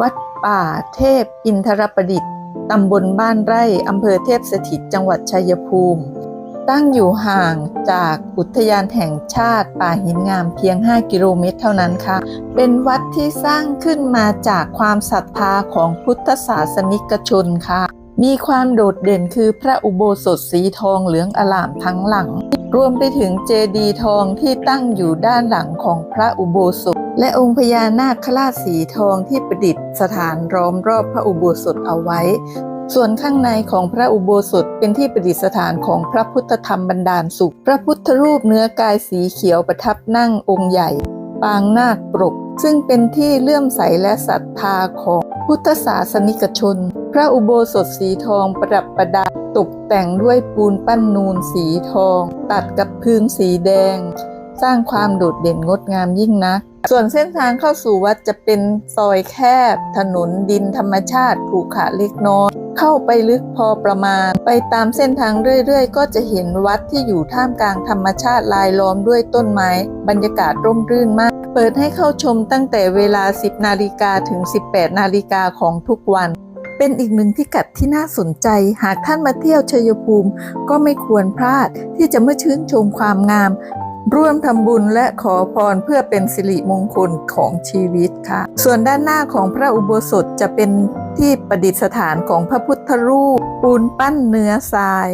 วัดป่าเทพอินทรประดิษฐ์ตำบลบ้านไร่อำเภอเทพสถิตจังหวัดชัยภูมิ ตั้งอยู่ห่างจากอุทยานแห่งชาติป่าหินงามเพียง 5 กิโลเมตรเท่านั้นค่ะ เป็นวัดที่สร้างขึ้นมาจากความศรัทธาของพุทธศาสนิกชนค่ะ มีความโดดเด่นคือพระอุโบสถสีทองเหลืองอลามทั้งหลัง รวมไปถึงเจดีย์ทองที่ตั้งอยู่ด้านหลังของพระอุโบสถ และองค์พญานาคราชสีทองที่ประดิษฐานล้อมรอบพระอุโบสถเอาไว้ ส่วนข้างในของพระอุโบสถเป็นที่ประดิษฐานของพระพุทธธรรมบรรดาลสุข พระพุทธรูปเนื้อกายสีเขียวประทับนั่งองค์ใหญ่ ปางนาคปรก ซึ่งเป็นที่เลื่อมใสและศรัทธาของ พุทธศาสนิกชน พระอุโบสถสีทองประดับประดาตกแต่งด้วยปูนปั้นนูนสีทอง ตัดกับพื้นสีแดง สร้างความโดดเด่นงดงามยิ่งนักส่วนเส้นทางเข้าสู่วัดจะเป็นซอยแคบ ถนนดินธรรมชาติขรุขระเล็กน้อย เข้าไปลึกพอประมาณ ไปตามเส้นทางเรื่อยๆ ก็จะเห็นวัดที่อยู่ท่ามกลางธรรมชาติลายล้อมด้วยต้นไม้ บรรยากาศร่มรื่นมาก เปิดให้เข้าชมตั้งแต่เวลา 10 นาฬิกาถึง 18 นาฬิกาของทุกวัน เป็นอีกหนึ่งพิกัดที่น่าสนใจ หากท่านมาเที่ยวชัยภูมิ ก็ไม่ควรพลาดที่จะมาชื่นชมความงาม ร่วมทำบุญและขอพรเพื่อเป็นสิริมงคลของชีวิตค่ะ ส่วนด้านหน้าของพระอุโบสถจะเป็นที่ประดิษฐานของพระพุทธรูป ปูนปั้นเนื้อทราย